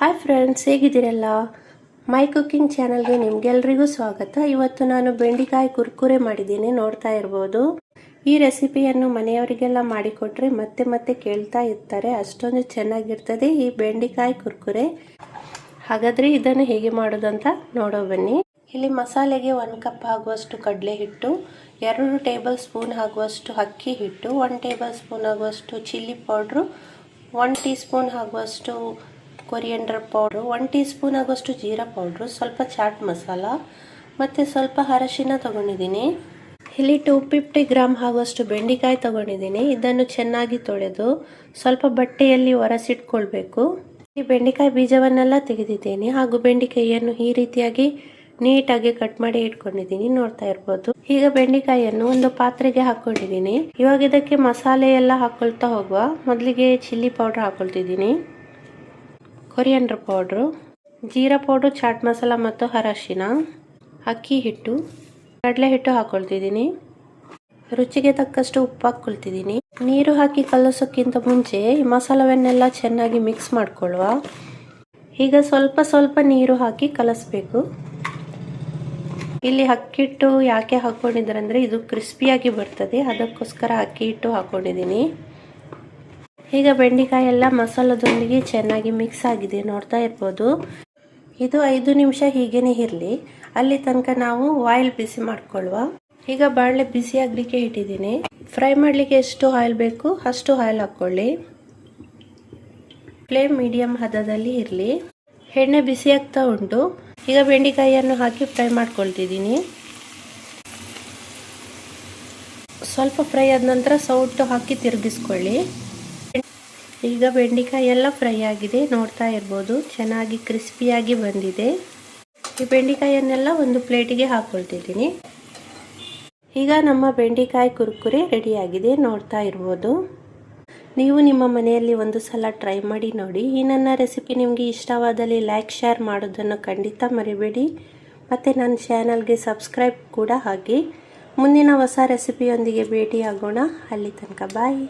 Hi friends ಹೇಗಿದ್ದೀರಲ್ಲ? My cooking ಚಾನಲ್ಗೆ ನಿಮ್ಗೆಲ್ರಿಗೂ ಸ್ವಾಗತ. ಇವತ್ತು ನಾನು ಬೆಂಡಿಕಾಯಿ ಕುರ್ಕುರೆ ಮಾಡಿದ್ದೀನಿ, ನೋಡ್ತಾ ಇರ್ಬೋದು. ಈ ರೆಸಿಪಿಯನ್ನು ಮನೆಯವರಿಗೆಲ್ಲ ಮಾಡಿಕೊಟ್ರೆ ಮತ್ತೆ ಮತ್ತೆ ಕೇಳ್ತಾ ಇರ್ತಾರೆ. ಅಷ್ಟೊಂದು ಚೆನ್ನಾಗಿರ್ತದೆ ಈ ಬೆಂಡಿಕಾಯಿ ಕುರ್ಕುರೆ. ಹಾಗಾದರೆ ಇದನ್ನು ಹೇಗೆ ಮಾಡೋದು ಅಂತ ನೋಡೋ ಬನ್ನಿ. ಇಲ್ಲಿ ಮಸಾಲೆಗೆ ಒಂದು ಕಪ್ ಆಗುವಷ್ಟು ಕಡಲೆ ಹಿಟ್ಟು ಎರಡು ಟೇಬಲ್ ಸ್ಪೂನ್ ಆಗುವಷ್ಟು ಅಕ್ಕಿ ಹಿಟ್ಟು ಒನ್ ಟೇಬಲ್ ಸ್ಪೂನ್ ಆಗುವಷ್ಟು chilli powder one teaspoon ಆಗುವಷ್ಟು coriander powder one teaspoon ಆಗುವಷ್ಟು ಜೀರಾ ಪೌಡ್ರು, ಸ್ವಲ್ಪ ಚಾಟ್ ಮಸಾಲ, ಮತ್ತು ಸ್ವಲ್ಪ ಅರಶಿನ ತಗೊಂಡಿದ್ದೀನಿ. ಇಲ್ಲಿ ಟೂ ಫಿಫ್ಟಿ ಗ್ರಾಮ್ ಆಗುವಷ್ಟು ಬೆಂಡೆಕಾಯಿ ತಗೊಂಡಿದ್ದೀನಿ. ಇದನ್ನು ಚೆನ್ನಾಗಿ ತೊಳೆದು ಸ್ವಲ್ಪ ಬಟ್ಟೆಯಲ್ಲಿ ಒರೆಸಿಟ್ಕೊಳ್ಬೇಕು. ಈ ಬೆಂಡೆಕಾಯಿ ಬೀಜವನ್ನೆಲ್ಲ ತೆಗೆದಿದ್ದೀನಿ. ಹಾಗೂ ಬೆಂಡೆಕಾಯಿಯನ್ನು ಈ ರೀತಿಯಾಗಿ ನೀಟಾಗಿ ಕಟ್ ಮಾಡಿ ಇಟ್ಕೊಂಡಿದ್ದೀನಿ. ನೋಡ್ತಾ ಇರ್ಬೋದು. ಈಗ ಬೆಂಡೆಕಾಯಿಯನ್ನು ಒಂದು ಪಾತ್ರೆಗೆ ಹಾಕೊಂಡಿದ್ದೀನಿ ಇವಾಗ ಇದಕ್ಕೆ ಮಸಾಲೆ ಎಲ್ಲ ಹಾಕೊಳ್ತಾ ಹೋಗುವ. ಮೊದಲಿಗೆ ಚಿಲ್ಲಿ ಪೌಡರ್ ಹಾಕೊಳ್ತಿದ್ದೀನಿ. ಕೊರಿಯಂಡರ್ ಪೌಡ್ರು, ಜೀರಾ ಪೌಡ್ರು, ಚಾಟ್ ಮಸಾಲ ಮತ್ತು ಅರಶಿನ, ಅಕ್ಕಿ ಹಿಟ್ಟು, ಕಡಲೆ ಹಿಟ್ಟು ಹಾಕ್ಕೊಳ್ತಿದ್ದೀನಿ ರುಚಿಗೆ ತಕ್ಕಷ್ಟು ಉಪ್ಪು ಹಾಕ್ಕೊಳ್ತಿದ್ದೀನಿ ನೀರು ಹಾಕಿ ಕಲಸೋಕ್ಕಿಂತ ಮುಂಚೆ ಈ ಮಸಾಲವನ್ನೆಲ್ಲ ಚೆನ್ನಾಗಿ ಮಿಕ್ಸ್ ಮಾಡ್ಕೊಳ್ಳುವ. ಈಗ ಸ್ವಲ್ಪ ಸ್ವಲ್ಪ ನೀರು ಹಾಕಿ ಕಲಸಬೇಕು. ಇಲ್ಲಿ ಅಕ್ಕಿ ಹಿಟ್ಟು ಯಾಕೆ ಹಾಕ್ಕೊಂಡಿದ್ದಾರೆ ಅಂದರೆ ಇದು ಕ್ರಿಸ್ಪಿಯಾಗಿ ಬರ್ತದೆ. ಅದಕ್ಕೋಸ್ಕರ ಅಕ್ಕಿ ಹಿಟ್ಟು ಹಾಕ್ಕೊಂಡಿದ್ದೀನಿ ಈಗ ಬೆಂಡೆಕಾಯಿ ಎಲ್ಲ ಮಸಾಲದೊಂದಿಗೆ ಚೆನ್ನಾಗಿ ಮಿಕ್ಸ್ ಆಗಿದೆ ನೋಡ್ತಾ ಇರ್ಬೋದು. ಇದು ಐದು ನಿಮಿಷ ಹೀಗೇನೆ ಇರಲಿ. ಅಲ್ಲಿ ತನಕ ನಾವು ಆಯಿಲ್ ಬಿಸಿ ಮಾಡ್ಕೊಳ್ಳುವ ಈಗ ಬಾಳೆ ಬಿಸಿ ಆಗಲಿಕ್ಕೆ ಇಟ್ಟಿದ್ದೀನಿ. ಫ್ರೈ ಮಾಡಲಿಕ್ಕೆ ಎಷ್ಟು ಆಯಿಲ್ ಬೇಕು ಅಷ್ಟು ಆಯಿಲ್ ಹಾಕ್ಕೊಳ್ಳಿ. ಫ್ಲೇಮ್ ಮೀಡಿಯಂ ಹದದಲ್ಲಿ ಇರಲಿ. ಎಣ್ಣೆ ಬಿಸಿ ಆಗ್ತಾ ಉಂಟು. ಈಗ ಬೆಂಡೆಕಾಯಿಯನ್ನು ಹಾಕಿ ಫ್ರೈ ಮಾಡ್ಕೊಳ್ತಿದ್ದೀನಿ. ಸ್ವಲ್ಪ ಫ್ರೈ ಆದ ನಂತರ ಸೌಟು ಹಾಕಿ ತಿರುಗಿಸ್ಕೊಳ್ಳಿ. ಈಗ ಬೆಂಡೆಕಾಯಿ ಎಲ್ಲ ಫ್ರೈ ಆಗಿದೆ, ನೋಡ್ತಾ ಇರ್ಬೋದು. ಚೆನ್ನಾಗಿ ಕ್ರಿಸ್ಪಿಯಾಗಿ ಬಂದಿದೆ. ಈ ಬೆಂಡೆಕಾಯಿಯನ್ನೆಲ್ಲ ಒಂದು ಪ್ಲೇಟಿಗೆ ಹಾಕ್ಕೊಳ್ತಿದ್ದೀನಿ ಈಗ ನಮ್ಮ ಬೆಂಡೆಕಾಯಿ ಕುರ್ಕುರೆ ರೆಡಿಯಾಗಿದೆ ನೋಡ್ತಾ ಇರ್ಬೋದು. ನೀವು ನಿಮ್ಮ ಮನೆಯಲ್ಲಿ ಒಂದು ಸಲ ಟ್ರೈ ಮಾಡಿ ನೋಡಿ. ಈ ನನ್ನ ರೆಸಿಪಿ ನಿಮಗೆ ಇಷ್ಟವಾದಲ್ಲಿ ಲೈಕ್ ಶೇರ್ ಮಾಡೋದನ್ನು ಖಂಡಿತ ಮರಿಬೇಡಿ. ಮತ್ತು ನನ್ನ ಚಾನಲ್ಗೆ ಸಬ್ಸ್ಕ್ರೈಬ್ ಕೂಡ ಹಾಕಿ. ಮುಂದಿನ ಹೊಸ ರೆಸಿಪಿಯೊಂದಿಗೆ ಭೇಟಿಯಾಗೋಣ. ಅಲ್ಲಿ ತನಕ ಬಾಯ್